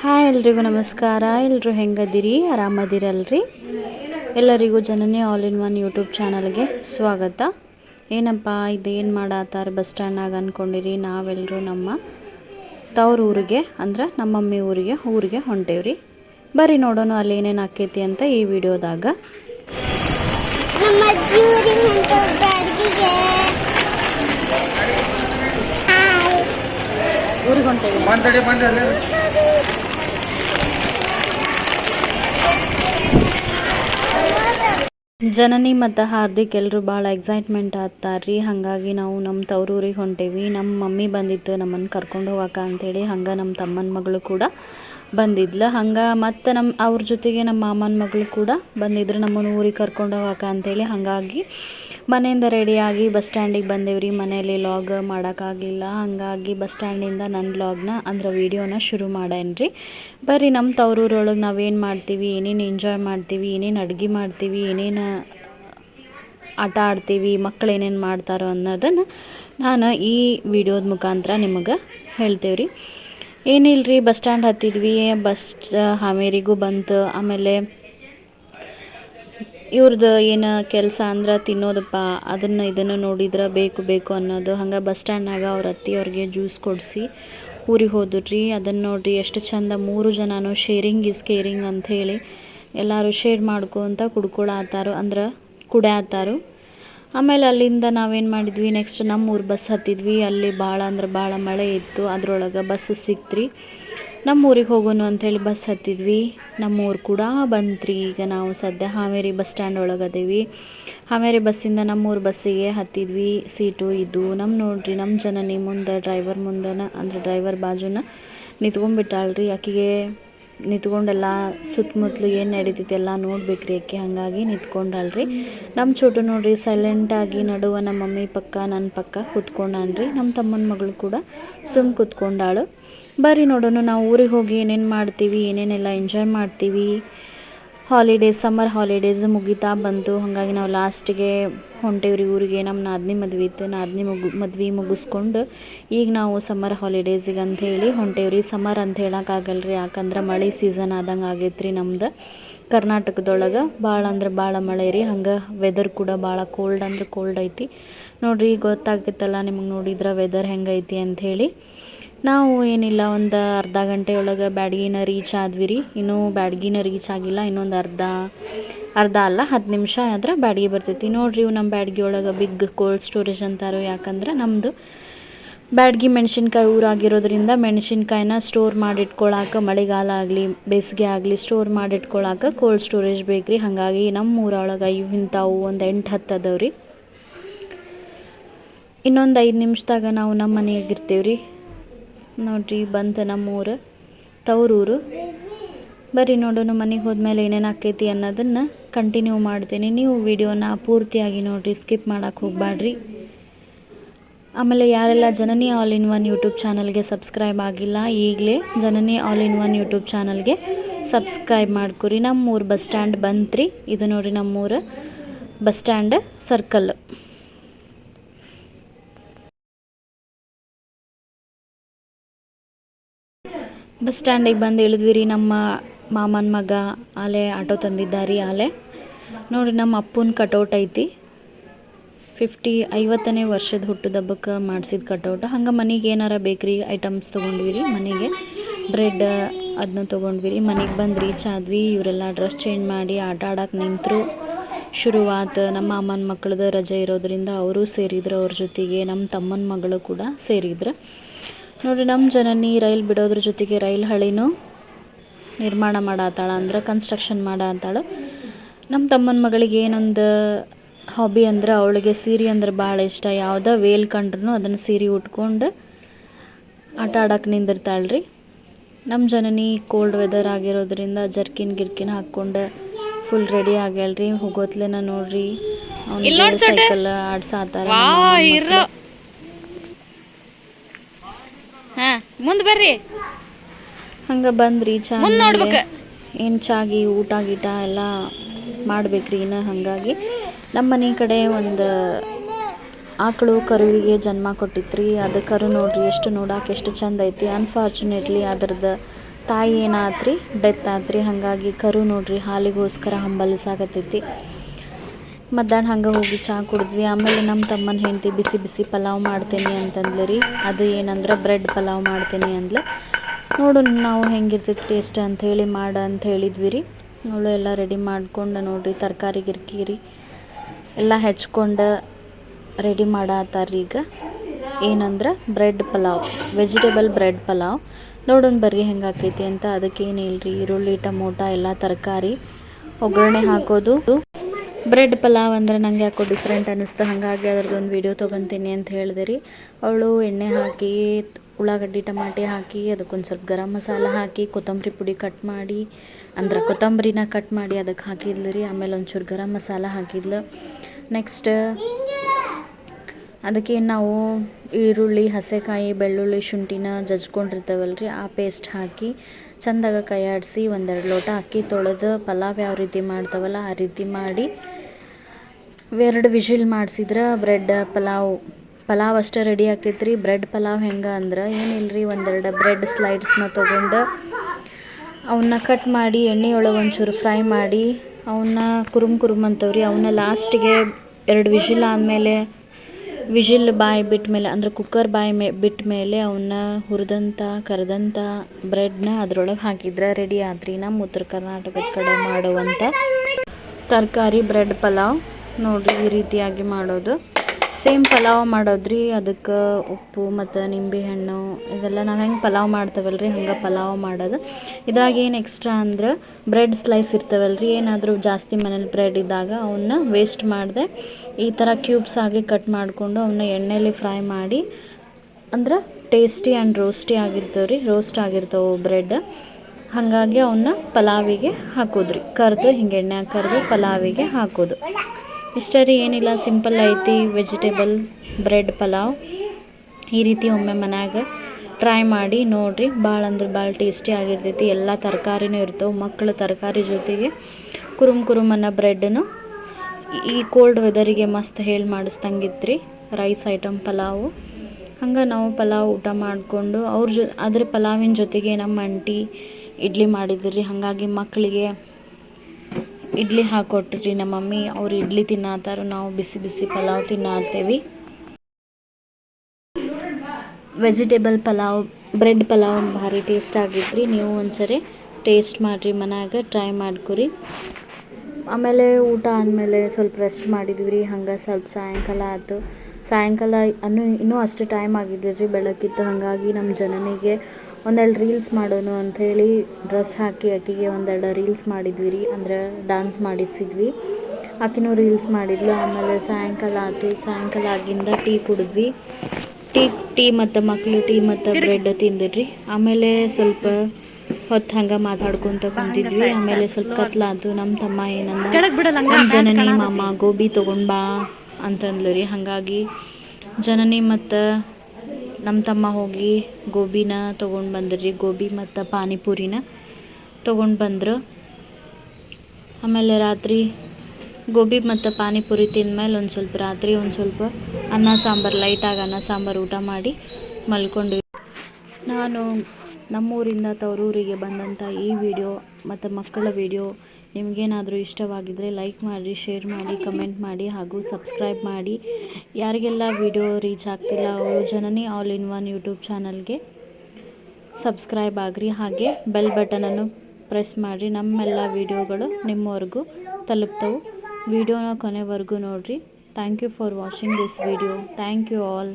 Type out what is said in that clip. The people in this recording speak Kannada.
ಹಾಯ್ ಎಲ್ರಿಗೂ ನಮಸ್ಕಾರ. ಎಲ್ಲರೂ ಹೆಂಗದಿರಿ? ಆರಾಮದಿರಲ್ರಿ? ಎಲ್ಲರಿಗೂ ಜನನೇ ಆಲ್ ಇನ್ ಒನ್ ಯೂಟ್ಯೂಬ್ ಚಾನಲ್ಗೆ ಸ್ವಾಗತ. ಏನಪ್ಪ ಇದೇನು ಮಾಡತ್ತಾರ ಬಸ್ ಸ್ಟ್ಯಾಂಡಾಗ ಅಂದ್ಕೊಂಡಿರಿ ನಾವೆಲ್ಲರೂ ನಮ್ಮ ತವ್ರ ಊರಿಗೆ ಅಂದ್ರೆ ನಮ್ಮ ಮಮ್ಮಿ ಊರಿಗೆ ಊರಿಗೆ ಹೊಂಟೇವ್ರಿ. ಬರ್ರಿ ನೋಡೋಣ ಅಲ್ಲಿ ಏನೇನು ಆಕೈತಿ ಅಂತ ಈ ವಿಡಿಯೋದಾಗ. ಊರಿಗೆ ಹೊಂಟೇವಿ. ಜನನಿ ಮತ್ತು ಹಾರ್ದಿಕ್ ಎಲ್ಲರೂ ಭಾಳ ಎಕ್ಸೈಟ್ಮೆಂಟ್ ಆಗ್ತಾರ್ರಿ. ಹಾಗಾಗಿ ನಾವು ನಮ್ಮ ತವರೂರಿಗೆ ಹೊಂಟೇವಿ. ನಮ್ಮ ಮಮ್ಮಿ ಬಂದಿತ್ತು ನಮ್ಮನ್ನು ಕರ್ಕೊಂಡು ಹೋಗಾಕ ಅಂಥೇಳಿ ಹಂಗೆ ನಮ್ಮ ತಮ್ಮನ ಮಗಳು ಕೂಡ ಬಂದಿದ್ಲು. ಹಂಗೆ ಮತ್ತು ನಮ್ಮ ಅವ್ರ ಜೊತೆಗೆ ನಮ್ಮ ಮಾಮನ ಮಗಳು ಕೂಡ ಬಂದಿದ್ರು. ನಮ್ಮನ್ನು ಊರಿಗೆ ಕರ್ಕೊಂಡು ಹೋಗಾಕ ಅಂಥೇಳಿ ಹಾಗಾಗಿ ಮನೆಯಿಂದ ರೆಡಿಯಾಗಿ ಬಸ್ ಸ್ಟ್ಯಾಂಡಿಗೆ ಬಂದೇವ್ರಿ ಮನೆಯಲ್ಲಿ ಲಾಗ್ ಮಾಡೋಕ್ಕಾಗಲಿಲ್ಲ. ಹಾಗಾಗಿ ಬಸ್ ಸ್ಟ್ಯಾಂಡಿಂದ ನನ್ನ ಲಾಗ್ನ ಅಂದ್ರೆ ವೀಡಿಯೋನ ಶುರು ಮಾಡೇನ್ರಿ ಬರ್ರಿ ನಮ್ಮ ತವರೂರೊಳಗೆ ನಾವೇನು ಮಾಡ್ತೀವಿ, ಏನೇನು ಎಂಜಾಯ್ ಮಾಡ್ತೀವಿ, ಏನೇನು ಅಡುಗೆ ಮಾಡ್ತೀವಿ, ಏನೇನು ಆಟ ಆಡ್ತೀವಿ ಮಕ್ಕಳು ಏನೇನು ಮಾಡ್ತಾರೋ ಅನ್ನೋದನ್ನು ನಾನು ಈ ವಿಡಿಯೋದ ಮುಖಾಂತರ ನಿಮಗೆ ಹೇಳ್ತೇವೆ ರೀ. ಏನಿಲ್ಲ ಬಸ್ ಸ್ಟ್ಯಾಂಡ್ ಹತ್ತಿದ್ವಿ. ಬಸ್ ಹಾವೇರಿಗೂ ಬಂತು. ಆಮೇಲೆ ಇವ್ರದ್ದು ಏನು ಕೆಲಸ ಅಂದ್ರೆ ತಿನ್ನೋದಪ್ಪ, ಅದನ್ನು ಇದನ್ನು ನೋಡಿದ್ರೆ ಬೇಕು ಬೇಕು ಅನ್ನೋದು. ಹಂಗೆ ಬಸ್ ಸ್ಟ್ಯಾಂಡ್ನಾಗ ಅವ್ರ ಅತ್ತಿ ಅವ್ರಿಗೆ ಜ್ಯೂಸ್ ಕೊಡಿಸಿ ಊರಿಗೆ ಹೋದ್ರಿ ಅದನ್ನು ನೋಡ್ರಿ ಎಷ್ಟು ಚಂದ ಮೂರು ಜನನೂ ಶೇರಿಂಗ್ ಇಸ್ ಕೇರಿಂಗ್ ಅಂಥೇಳಿ ಎಲ್ಲರೂ ಶೇರ್ ಮಾಡ್ಕೊತ ಕುಡ್ಕೊಳತ್ತಾರು ಅಂದ್ರೆ ಕುಡ್ಯಾತಾರು ಆಮೇಲೆ ಅಲ್ಲಿಂದ ನಾವೇನು ಮಾಡಿದ್ವಿ ನೆಕ್ಸ್ಟ್ ನಮ್ಮ ಊರು ಬಸ್ ಹತ್ತಿದ್ವಿ. ಅಲ್ಲಿ ಭಾಳ ಅಂದ್ರೆ ಭಾಳ ಮಳೆ ಇತ್ತು. ಅದರೊಳಗೆ ಬಸ್ಸು ಸಿಕ್ತ್ರಿ. ನಮ್ಮ ಊರಿಗೆ ಹೋಗೋಣ ಅಂಥೇಳಿ ಬಸ್ ಹತ್ತಿದ್ವಿ. ನಮ್ಮ ಊರು ಕೂಡ ಬಂತ್ರಿ. ಈಗ ನಾವು ಸದ್ಯ ಹಾವೇರಿ ಬಸ್ ಸ್ಟ್ಯಾಂಡ್ ಒಳಗೆ ಅದೇವಿ. ಹಾವೇರಿ ಬಸ್ಸಿಂದ ನಮ್ಮೂರು ಬಸ್ಸಿಗೆ ಹತ್ತಿದ್ವಿ. ಸೀಟು ಇದು. ನಮ್ಮ ನೋಡ್ರಿ ನಮ್ಮ ಜನನಿ ಮುಂದೆ, ಡ್ರೈವರ್ ಮುಂದನ, ಅಂದ್ರೆ ಡ್ರೈವರ್ ಬಾಜುನ ನಿಂತ್ಕೊಂಡ್ಬಿಟ್ಟಾಳ್ರಿ. ಆಕಿಗೆ ನಿಂತ್ಕೊಂಡೆಲ್ಲ ಸುತ್ತಮುತ್ತಲು ಏನು ನಡೀತೈತಿ ಎಲ್ಲ ನೋಡ್ಬೇಕ್ರಿ ಆಕೆ. ಹಾಗಾಗಿ ನಿಂತ್ಕೊಂಡಾಳ್ರಿ. ನಮ್ಮ ಚೋಟು ನೋಡ್ರಿ ಸೈಲೆಂಟಾಗಿ ನಡುವ ನಮ್ಮ ಮಮ್ಮಿ ಪಕ್ಕ ನನ್ನ ಪಕ್ಕ ಕೂತ್ಕೊಂಡಾನ್ರಿ. ನಮ್ಮ ತಮ್ಮನ ಮಗಳು ಕೂಡ ಸುಮ್ಮ ಕೂತ್ಕೊಂಡಾಳು. ಬರ್ರಿ ನೋಡೋಣ, ನಾವು ಊರಿಗೆ ಹೋಗಿ ಏನೇನು ಮಾಡ್ತೀವಿ, ಏನೇನೆಲ್ಲ ಎಂಜಾಯ್ ಮಾಡ್ತೀವಿ. ಹಾಲಿಡೇಸ್ ಸಮ್ಮರ್ ಹಾಲಿಡೇಸ್ ಮುಗಿತಾ ಬಂತು. ಹಾಗಾಗಿ ನಾವು ಲಾಸ್ಟಿಗೆ ಹೊಂಟೇವ್ರಿ ಊರಿಗೆ. ನಮ್ಮ ನಾದಿನಿ ಮದ್ವೆ ಇತ್ತು. ನಾದಿನಿ ಮುಗು, ಮದ್ವೆ ಮುಗಿಸ್ಕೊಂಡು ಈಗ ನಾವು ಸಮ್ಮರ್ ಹಾಲಿಡೇಸಿಗೆ ಅಂಥೇಳಿ ಹೊಂಟೇವ್ರಿ. ಸಮ್ಮರ್ ಅಂತ ಹೇಳೋಕ್ಕಾಗಲ್ರಿ ಯಾಕಂದ್ರೆ ಮಳೆ ಸೀಸನ್ ಆದಂಗೆ ಆಗೈತ್ರಿ ನಮ್ದು. ಕರ್ನಾಟಕದೊಳಗೆ ಭಾಳ ಅಂದ್ರೆ ಭಾಳ ಮಳೆ ರೀ. ಹಂಗೆ ವೆದರ್ ಕೂಡ ಭಾಳ ಕೋಲ್ಡ್ ಅಂದ್ರೆ ಕೋಲ್ಡ್ ಐತಿ. ನೋಡಿರಿ ಗೊತ್ತಾಗತ್ತಲ್ಲ ನಿಮಗೆ ನೋಡಿದ್ರೆ ವೆದರ್ ಹೆಂಗೈತಿ ಅಂಥೇಳಿ ನಾವು ಏನಿಲ್ಲ, ಒಂದು ಅರ್ಧ ಗಂಟೆ ಒಳಗೆ ಬ್ಯಾಡ್ಗಿನ ರೀಚ್ ಆದ್ವಿ ರೀ ಇನ್ನೂ ಬ್ಯಾಡ್ಗಿನ ರೀಚ್ ಆಗಿಲ್ಲ, ಇನ್ನೊಂದು ಅರ್ಧ ಅರ್ಧ ಅಲ್ಲ, ಹತ್ತು ನಿಮಿಷ ಆದ್ರೆ ಬ್ಯಾಡ್ಗಿ ಬರ್ತೈತಿ. ನೋಡ್ರಿ ಇವು ನಮ್ಮ ಬ್ಯಾಡ್ಗಿ ಒಳಗೆ ಬಿಗ್ ಕೋಲ್ಡ್ ಸ್ಟೋರೇಜ್ ಅಂತಾರೋ ಯಾಕಂದ್ರೆ ನಮ್ಮದು ಬ್ಯಾಡ್ಗಿ ಮೆಣಸಿನ್ಕಾಯಿ ಊರಾಗಿರೋದ್ರಿಂದ ಮೆಣಸಿನ್ಕಾಯಿನ ಸ್ಟೋರ್ ಮಾಡಿಟ್ಕೊಳಕ್ಕೆ ಮಳೆಗಾಲ ಆಗಲಿ, ಬೇಸಿಗೆ ಆಗಲಿ ಸ್ಟೋರ್ ಮಾಡಿಟ್ಕೊಳಕ್ಕೆ ಕೋಲ್ಡ್ ಸ್ಟೋರೇಜ್ ಬೇಕು ರೀ ಹಾಗಾಗಿ ನಮ್ಮ ಊರೊಳಗೆ ಇವು ಇಂಥವು ಒಂದು ಎಂಟು, ಹತ್ತು ಅದಾವೆ ರೀ ಇನ್ನೊಂದು ಐದು ನಿಮಿಷದಾಗ ನಾವು ನಮ್ಮ ಮನೆಯಾಗ ಇರ್ತೀವಿ ರೀ ನೋಡ್ರಿ, ಬಂತು ನಮ್ಮೂರು, ತವರೂರು. ಬರ್ರಿ ನೋಡೋಣ, ಮನೆಗೆ ಹೋದ್ಮೇಲೆ ಏನೇನು ಆಕೈತಿ ಅನ್ನೋದನ್ನು ಕಂಟಿನ್ಯೂ ಮಾಡ್ತೀನಿ. ನೀವು ವಿಡಿಯೋನ ಪೂರ್ತಿಯಾಗಿ ನೋಡಿರಿ ಸ್ಕಿಪ್ ಮಾಡೋಕ್ಕೆ ಹೋಗಬೇಡ್ರಿ ಆಮೇಲೆ ಯಾರೆಲ್ಲ Janani all in one YouTube ಚಾನಲ್ಗೆ ಸಬ್ಸ್ಕ್ರೈಬ್ ಆಗಿಲ್ಲ, ಈಗಲೇ Janani all in one YouTube ಚಾನಲ್ಗೆ ಸಬ್ಸ್ಕ್ರೈಬ್ ಮಾಡ್ಕೊರಿ. ನಮ್ಮೂರು ಬಸ್ ಸ್ಟ್ಯಾಂಡ್ ಬಂತ್ರಿ. ಇದು ನೋಡಿರಿ ನಮ್ಮೂರು ಬಸ್ ಸ್ಟ್ಯಾಂಡ್ ಸರ್ಕಲ್ ಬಸ್ ಸ್ಟ್ಯಾಂಡಿಗೆ ಬಂದು ಇಳಿದ್ವಿ ರೀ ನಮ್ಮ ಮಾಮನ ಮಗ ಆಲೆ ಆಟೋ ತಂದಿದ್ದಾರಿ ಆಲೆ. ನೋಡಿ, ನಮ್ಮ ಅಪ್ಪನ ಕಟೌಟ್ ಐತಿ. ಫಿಫ್ಟಿ, ಐವತ್ತನೇ ವರ್ಷದ ಹುಟ್ಟುದಬ್ಬಕ್ಕೆ ಮಾಡಿಸಿದ ಕಟೌಟ್. ಹಂಗೆ ಮನೆಗೆ ಏನಾರ ಬೇಕ್ರಿ, ಐಟಮ್ಸ್ ತೊಗೊಂಡ್ವಿ ರೀ ಮನೆಗೆ. ಬ್ರೆಡ್ ಅದನ್ನ ತೊಗೊಂಡ್ವಿ ರೀ ಮನೆಗೆ ಬಂದು ರೀಚ್ ಆದ್ವಿ ಇವರೆಲ್ಲ ಡ್ರೆಸ್ ಚೇಂಜ್ ಮಾಡಿ ಆಟ ಆಡಕ್ಕೆ ನಿಂತರು. ಶುರುವಾತು ನಮ್ಮ ಮಾಮನ ಮಕ್ಕಳದ ರಜೆ ಇರೋದರಿಂದ ಅವರು ಸೇರಿದ್ರು, ಅವ್ರ ಜೊತೆಗೆ ನಮ್ಮ ತಮ್ಮನ ಮಗಳು ಕೂಡ ಸೇರಿದ್ರು. ನೋಡಿರಿ ನಮ್ಮ ಜನನಿ ರೈಲ್ ಬಿಡೋದ್ರ ಜೊತೆಗೆ ರೈಲ್ ಹಳಿನೂ ನಿರ್ಮಾಣ ಮಾಡತ್ತಾಳ ಅಂದ್ರೆ ಕನ್ಸ್ಟ್ರಕ್ಷನ್ ಮಾಡತ್ತಾಳ ನಮ್ಮ ತಮ್ಮನ ಮಗಳಿಗೆ ಏನೊಂದು ಹಾಬಿ ಅಂದ್ರೆ ಅವಳಿಗೆ ಸೀರೆ ಅಂದ್ರೆ ಭಾಳ ಇಷ್ಟ. ಯಾವುದ ವೇಲ್ ಕಂಡ್ರೂ ಅದನ್ನು ಸೀರೆ ಉಟ್ಕೊಂಡು ಆಟ ಆಡಕ್ಕೆ ನಿಂದಿರ್ತಾಳೆ ರೀ ನಮ್ಮ ಜನನಿ ಕೋಲ್ಡ್ ವೆದರ್ ಆಗಿರೋದ್ರಿಂದ ಜರ್ಕಿನ್ ಗಿರ್ಕಿನ್ ಹಾಕ್ಕೊಂಡು ಫುಲ್ ರೆಡಿ ಆಗ್ಯಾಳ್ರಿ. ಹೋಗೋತ್ಲೇನ ನೋಡ್ರಿ. ಅವ್ನಿಗೆ ಸೈಕಲ್ ಆಡ್ಸಾತಾರ ಮುಂದ್ ಬರ್ರಿ. ಹಂಗೆ ಬಂದ್ರಿ ಚಾ ಮುಂದ್ ನೋಡ್ಬೇಕು. ಏನು ಚಾಗಿ ಊಟ ಗೀಟ ಎಲ್ಲ ಮಾಡ್ಬೇಕ್ರಿ ಇನ್ನು ಹಾಗಾಗಿ. ನಮ್ಮ ಮನೆ ಕಡೆ ಒಂದು ಆಕಳು ಕರುವಿಗೆ ಜನ್ಮ ಕೊಟ್ಟಿತ್ರಿ. ಅದು ಕರು ನೋಡ್ರಿ ಎಷ್ಟು ನೋಡಕ್ಕೆ ಎಷ್ಟು ಚಂದ ಐತಿ. ಅನ್ಫಾರ್ಚುನೇಟ್ಲಿ ಅದ್ರದ್ದು ತಾಯಿ ಏನಾತ್ರಿ? ಡೆತ್ ಆತ್ರಿ. ಹಾಗಾಗಿ ಕರು ನೋಡ್ರಿ ಹಾಲಿಗೋಸ್ಕರ ಹಂಬಲಿಸಾಕತ್ತೈತಿ ಮಧ್ಯಾಹ್ನ ಹಂಗೆ ಹೋಗಿ ಚಹಾ ಕುಡಿದ್ವಿ. ಆಮೇಲೆ ನಮ್ಮ ತಮ್ಮನ ಹೆಂಡತಿ ಬಿಸಿ ಬಿಸಿ ಪಲಾವ್ ಮಾಡ್ತೇನೆ ಅಂತಂದ್ಲು ರೀ. ಅದು ಏನಂದ್ರೆ ಬ್ರೆಡ್ ಪಲಾವ್ ಮಾಡ್ತೇನೆ ಅಂದ್ಲು. ನೋಡು ನಾವು ಹೆಂಗಿರ್ತೈತೆ ಟೇಸ್ಟ್ ಅಂಥೇಳಿ ಮಾಡ ಅಂತ ಹೇಳಿದ್ವಿ ರೀ. ಅವಳು ಎಲ್ಲ ರೆಡಿ ಮಾಡ್ಕೊಂಡು ನೋಡಿರಿ ತರಕಾರಿ ಗಿರ್ಕಿರಿ ಎಲ್ಲ ಹೆಚ್ಕೊಂಡು ರೆಡಿ ಮಾಡತ್ತಾರ್ರಿ ಈಗ. ಏನಂದ್ರೆ bread pulao vegetable bread pulao. ನೋಡೋಣ ಬರ್ರಿ ಹೆಂಗೆ ಆಕೈತಿ ಅಂತ. ಅದಕ್ಕೆ ರೀ ಈರುಳ್ಳಿ, ಟಮೋಟ, ಎಲ್ಲ ತರಕಾರಿ, ಒಗ್ಗರಣೆ ಹಾಕೋದು. ಬ್ರೆಡ್ ಪಲಾವ್ ಅಂದ್ರೆ ನಂಗೆ ಯಾಕೋ ಡಿಫ್ರೆಂಟ್ ಅನ್ನಿಸ್ತು. ಹಾಗಾಗಿ ಅದ್ರದ್ದೊಂದು ವಿಡಿಯೋ ತೊಗೊತೀನಿ ಅಂತ ಹೇಳಿದೆ ಅವಳು ಎಣ್ಣೆ ಹಾಕಿ, ಉಳ್ಳಾಗಡ್ಡಿ, ಟಮಾಟೆ ಹಾಕಿ, ಅದಕ್ಕೊಂದು ಸ್ವಲ್ಪ ಗರಂ ಮಸಾಲ ಹಾಕಿ, ಕೊತ್ತಂಬರಿ ಪುಡಿ ಕಟ್ ಮಾಡಿ, ಅಂದ್ರೆ ಕೊತ್ತಂಬರಿನ ಕಟ್ ಮಾಡಿ ಅದಕ್ಕೆ ಹಾಕಿದ್ಲು ರೀ ಆಮೇಲೆ ಒಂಚೂರು ಗರಂ ಮಸಾಲ ಹಾಕಿದ್ಲು. ನೆಕ್ಸ್ಟ್ ಅದಕ್ಕೆ ನಾವು ಈರುಳ್ಳಿ, ಹಸೆಕಾಯಿ, ಬೆಳ್ಳುಳ್ಳಿ, ಶುಂಠಿನ ಜಜ್ಕೊಂಡಿರ್ತೇವಲ್ಲ ರೀ ಆ ಪೇಸ್ಟ್ ಹಾಕಿ ಚಂದಾಗ ಕೈಯಾಡಿಸಿ ಒಂದೆರಡು ಲೋಟ ಅಕ್ಕಿ ತೊಳೆದು ಪಲಾವ್ ಯಾವ ರೀತಿ ಮಾಡ್ತಾವಲ್ಲ ಆ ರೀತಿ ಮಾಡಿ ಎರಡು ವಿಶಿಲ್ ಮಾಡಿಸಿದ್ರೆ ಬ್ರೆಡ್, ಪಲಾವ್. ಪಲಾವ್ ಅಷ್ಟೇ ರೆಡಿ ಆಕೈತ್ರಿ. ಬ್ರೆಡ್, ಪಲಾವ್ ಹೆಂಗೆ ಅಂದ್ರೆ ಏನಿಲ್ಲ ರೀ ಒಂದೆರಡು ಬ್ರೆಡ್ ಸ್ಲೈಡ್ಸ್ನ ತೊಗೊಂಡು ಅವನ್ನ ಕಟ್ ಮಾಡಿ ಎಣ್ಣೆ ಒಳಗೆ ಒಂಚೂರು ಫ್ರೈ ಮಾಡಿ ಅವನ್ನ ಕುರುಮ್ ಕುರುಮ್ ಅಂತವ್ರಿ. ಅವನ್ನ ಲಾಸ್ಟಿಗೆ ಎರಡು ವಿಶಿಲ್ ಆದಮೇಲೆ ವಿಷಿಲ್ ಬಾಯಿ ಬಿಟ್ಟ ಮೇಲೆ, ಅಂದ್ರೆ ಕುಕ್ಕರ್ ಬಾಯಿ ಮೇ ಬಿಟ್ಟ ಮೇಲೆ ಅವನ್ನ ಹುರಿದಂಥ ಕರೆದಂಥ ಬ್ರೆಡ್ನ ಅದರೊಳಗೆ ಹಾಕಿದ್ರೆ ರೆಡಿ ಆದ್ರಿ. ನಮ್ಮ ಉತ್ತರ ಕರ್ನಾಟಕದ ಕಡೆ ಮಾಡುವಂಥ ತರಕಾರಿ, ಬ್ರೆಡ್, ಪಲಾವ್. ನೋಡ್ರಿ ಈ ರೀತಿಯಾಗಿ ಮಾಡೋದು. ಸೇಮ್ ಪಲಾವ್ ಮಾಡೋದ್ರಿ, ಅದಕ್ಕೆ ಉಪ್ಪು ಮತ್ತು ನಿಂಬೆ ಹಣ್ಣು, ಇದೆಲ್ಲ ನಾವು ಹೆಂಗೆ ಪಲಾವ್ ಮಾಡ್ತೇವಲ್ಲ ರೀ ಹಂಗೆ ಪಲಾವ್ ಮಾಡೋದು. ಇದ್ರಾಗ ಏನು ಎಕ್ಸ್ಟ್ರಾ ಅಂದ್ರೆ ಬ್ರೆಡ್ ಸ್ಲೈಸ್ ಇರ್ತವಲ್ಲ ರೀ ಏನಾದರೂ ಜಾಸ್ತಿ ಮನೇಲಿ ಬ್ರೆಡ್ ಇದ್ದಾಗ ಅವನ್ನ ವೇಸ್ಟ್ ಮಾಡಿದೆ. ಈ ಥರ ಕ್ಯೂಬ್ಸ್ ಆಗಿ ಕಟ್ ಮಾಡಿಕೊಂಡು ಅವನ್ನ ಎಣ್ಣೆಲಿ ಫ್ರೈ ಮಾಡಿ, ಅಂದ್ರೆ ಟೇಸ್ಟಿ ಆ್ಯಂಡ್ ರೋಸ್ಟಿ ಆಗಿರ್ತವೆ ರೀ ರೋಸ್ಟ್ ಆಗಿರ್ತವೆ ಬ್ರೆಡ್ ಹಾಗಾಗಿ ಅವನ್ನ ಪಲಾವಿಗೆ ಹಾಕೋದ್ರಿ. ಕರೆದು, ಹಿಂಗೆ ಎಣ್ಣೆ ಕರೆದು ಪಲಾವಿಗೆ ಹಾಕೋದು. ಇಷ್ಟೇ ಏನಿಲ್ಲ, ಸಿಂಪಲ್ ಐತಿ ವೆಜಿಟೇಬಲ್ ಬ್ರೆಡ್ ಪಲಾವ್. ಈ ರೀತಿ ಒಮ್ಮೆ ಮನ್ಯಾಗ ಟ್ರೈ ಮಾಡಿ ನೋಡಿರಿ ಭಾಳ ಅಂದ್ರೆ ಭಾಳ ಟೇಸ್ಟಿ ಆಗಿರ್ತೈತಿ. ಎಲ್ಲ ತರಕಾರಿನೂ ಇರ್ತವೆ ಮಕ್ಕಳು ತರಕಾರಿ ಜೊತೆಗೆ ಕುರುಮ್ ಕುರುಮ್ ಅನ್ನೋ ಬ್ರೆಡ್ನು ಈ ಕೋಲ್ಡ್ ವೆದರಿಗೆ ಮಸ್ತ್ ಹೇಳಿ ಮಾಡಿಸ್ದಂಗಿತ್ತು ರೀ ರೈಸ್ ಐಟಮ್ ಪಲಾವು. ಹಂಗೆ ನಾವು ಪಲಾವ್ ಊಟ ಮಾಡಿಕೊಂಡು, ಅವ್ರ ಜೊ, ಅದ್ರ ಪಲಾವಿನ ಜೊತೆಗೆ ನಮ್ಮ ಅಂಟಿ ಇಡ್ಲಿ ಮಾಡಿದ್ರಿ. ಹಾಗಾಗಿ ಮಕ್ಕಳಿಗೆ ಇಡ್ಲಿ ಹಾಕೊಟ್ರಿ ನಮ್ಮ ಮಮ್ಮಿ ಅವ್ರು ಇಡ್ಲಿ ತಿನ್ನತ್ತಾರ ನಾವು ಬಿಸಿ ಬಿಸಿ ಪಲಾವ್ ತಿನ್ನತ್ತೇವಿ ವೆಜಿಟೇಬಲ್ ಪಲಾವ್ ಬ್ರೆಡ್ ಪಲಾವ್ ಭಾರಿ ಟೇಸ್ಟ್ ಆಗಿದ್ರಿ ನೀವು ಒಂದ್ಸರಿ ಟೇಸ್ಟ್ ಮಾಡಿರಿ ಮನ್ಯಾಗ ಟ್ರೈ ಮಾಡ್ಕೊರಿ. ಆಮೇಲೆ ಊಟ ಆದಮೇಲೆ ಸ್ವಲ್ಪ ರೆಸ್ಟ್ ಮಾಡಿದ್ವಿ. ರೀ ಹಂಗೆ ಸ್ವಲ್ಪ ಸಾಯಂಕಾಲ ಆಯ್ತು ಸಾಯಂಕಾಲ ಅನ್ನೂ ಇನ್ನೂ ಅಷ್ಟು ಟೈಮ್ ಆಗಿದ್ದಿಲ್ಲ ರೀ ಹಾಗಾಗಿ ನಮ್ಮ ಜನನಿಗೆ ಒಂದೆರಡು ರೀಲ್ಸ್ ಮಾಡೋಣ ಅಂಥೇಳಿ ಡ್ರೆಸ್ ಹಾಕಿ ಆಕೆಗೆ ಒಂದೆರಡು ರೀಲ್ಸ್ ಮಾಡಿದ್ವಿ ರೀ ಅಂದ್ರೆ ಡ್ಯಾನ್ಸ್ ಮಾಡಿಸಿದ್ವಿ. ಆಕಿನೂ ರೀಲ್ಸ್ ಮಾಡಿದ್ಲು ಆಮೇಲೆ ಸಾಯಂಕಾಲ ಆಯಿತು ಸಾಯಂಕಾಲ ಆಗಿಂದ ಟೀ ಕುಡಿದ್ವಿ. ಟೀ ಟೀ ಮತ್ತು ಮಕ್ಕಳು ಟೀ ಮತ್ತು ಬ್ರೆಡ್ ತಿಂದಿರಿ ಆಮೇಲೆ ಸ್ವಲ್ಪ ಹೊತ್ತು ಹಂಗೆ ಮಾತಾಡ್ಕೊತ ಕುಂತಿದ್ವಿ. ಆಮೇಲೆ ಸ್ವಲ್ಪ ಕತ್ಲಾತು ನಮ್ಮ ತಮ್ಮ ಏನಂದ ನಮ್ಮ ಜನನಿ ಮಾಮ ಗೋಬಿ ತೊಗೊಂಡು ಬಾ ಅಂತಂದ್ಲು ರೀ. ಹಾಗಾಗಿ ಜನನಿ ಮತ್ತು ನಮ್ಮ ತಮ್ಮ ಹೋಗಿ ಗೋಬಿನ ತೊಗೊಂಡು ಬಂದ್ರಿ, ಗೋಬಿ ಮತ್ತು ಪಾನಿಪುರಿನ ತೊಗೊಂಡು ಬಂದರು. ಆಮೇಲೆ ರಾತ್ರಿ ಗೋಬಿ ಮತ್ತು ಪಾನಿಪುರಿ ತಿಂದಮೇಲೆ ಒಂದು ಸ್ವಲ್ಪ, ರಾತ್ರಿ ಒಂದು ಸ್ವಲ್ಪ ಅನ್ನ ಸಾಂಬಾರು ಲೈಟಾಗಿ ಅನ್ನ ಸಾಂಬಾರು ಊಟ ಮಾಡಿ ಮಲ್ಕೊಂಡ್ವಿ. ನಾನು ನಮ್ಮೂರಿಂದ ತವರೂರಿಗೆ ಬಂದಂಥ ಈ ವಿಡಿಯೋ ಮತ್ತು ಮಕ್ಕಳ ವಿಡಿಯೋ ನಿಮಗೇನಾದರೂ ಇಷ್ಟವಾಗಿದ್ದರೆ ಲೈಕ್ ಮಾಡಿ ಶೇರ್ ಮಾಡಿ ಕಮೆಂಟ್ ಮಾಡಿ ಹಾಗೂ ಸಬ್ಸ್ಕ್ರೈಬ್ ಮಾಡಿ. ಯಾರಿಗೆಲ್ಲ ವಿಡಿಯೋ ರೀಚ್ ಆಗ್ತಿಲ್ಲ, ಅವರು Janani all in one YouTube ಚಾನಲ್ಗೆ ಸಬ್ಸ್ಕ್ರೈಬ್ ಆಗಿರಿ. ಹಾಗೆ ಬೆಲ್ ಬಟನನ್ನು ಪ್ರೆಸ್ ಮಾಡಿರಿ. ನಮ್ಮೆಲ್ಲ ವಿಡಿಯೋಗಳು ನಿಮ್ಮವರೆಗೂ ತಲುಪ್ತವು. ವಿಡಿಯೋನ ಕೊನೆವರೆಗೂ ನೋಡಿರಿ. Thank you for watching this video thank you all